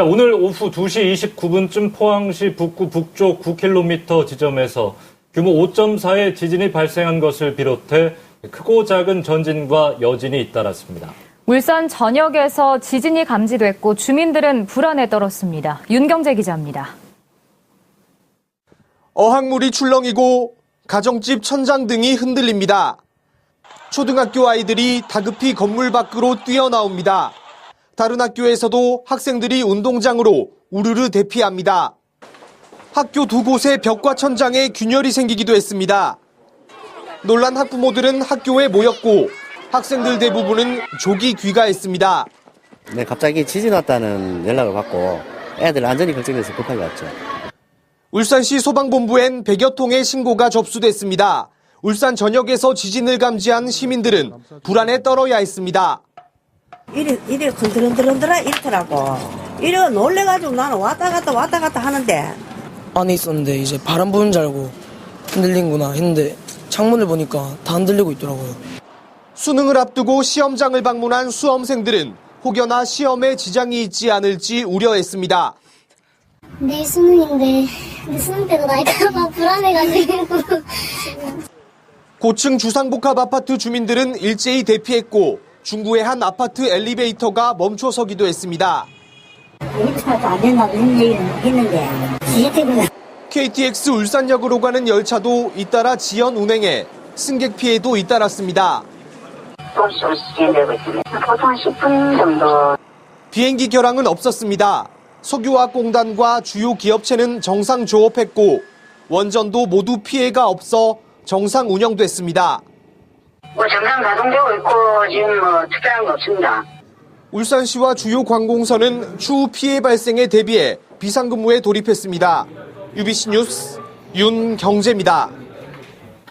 자, 오늘 오후 2시 29분쯤 포항시 북구 북쪽 9km 지점에서 규모 5.4의 지진이 발생한 것을 비롯해 크고 작은 전진과 여진이 잇따랐습니다. 울산 전역에서 지진이 감지됐고 주민들은 불안에 떨었습니다. 윤경재 기자입니다. 어항물이 출렁이고 가정집 천장 등이 흔들립니다. 초등학교 아이들이 다급히 건물 밖으로 뛰어나옵니다. 다른 학교에서도 학생들이 운동장으로 우르르 대피합니다. 학교 두 곳의 벽과 천장에 균열이 생기기도 했습니다. 놀란 학부모들은 학교에 모였고 학생들 대부분은 조기 귀가했습니다. 네, 갑자기 지진 왔다는 연락을 받고 애들 안전이 걱정돼서 급하게 왔죠. 울산시 소방본부엔 100여 통의 신고가 접수됐습니다. 울산 전역에서 지진을 감지한 시민들은 불안에 떨어야 했습니다. 이래, 이래 흔들흔들흔들하 이렇더라고. 이래 놀래가지고 나는 왔다 갔다 왔다 갔다 하는데. 안에 있었는데 이제 바람 부는 줄 알고 흔들린구나 했는데 창문을 보니까 다 흔들리고 있더라고요. 수능을 앞두고 시험장을 방문한 수험생들은 혹여나 시험에 지장이 있지 않을지 우려했습니다. 내일 수능인데 근데 수능 때도 날까봐 불안해가지고 고층 주상복합 아파트 주민들은 일제히 대피했고 중구의 한 아파트 엘리베이터가 멈춰서기도 했습니다. KTX 울산역으로 가는 열차도 잇따라 지연 운행에 승객 피해도 잇따랐습니다. 소식으로 진행되고 있습니다. 보통 10분 정도 비행기 결항은 없었습니다. 석유화학공단과 주요 기업체는 정상 조업했고 원전도 모두 피해가 없어 정상 운영됐습니다. 뭐 정상 가동되고 있고 지금 뭐 특별한 거 없습니다. 울산시와 주요 관공서는 추후 피해 발생에 대비해 비상근무에 돌입했습니다. UBC 뉴스 윤경재입니다.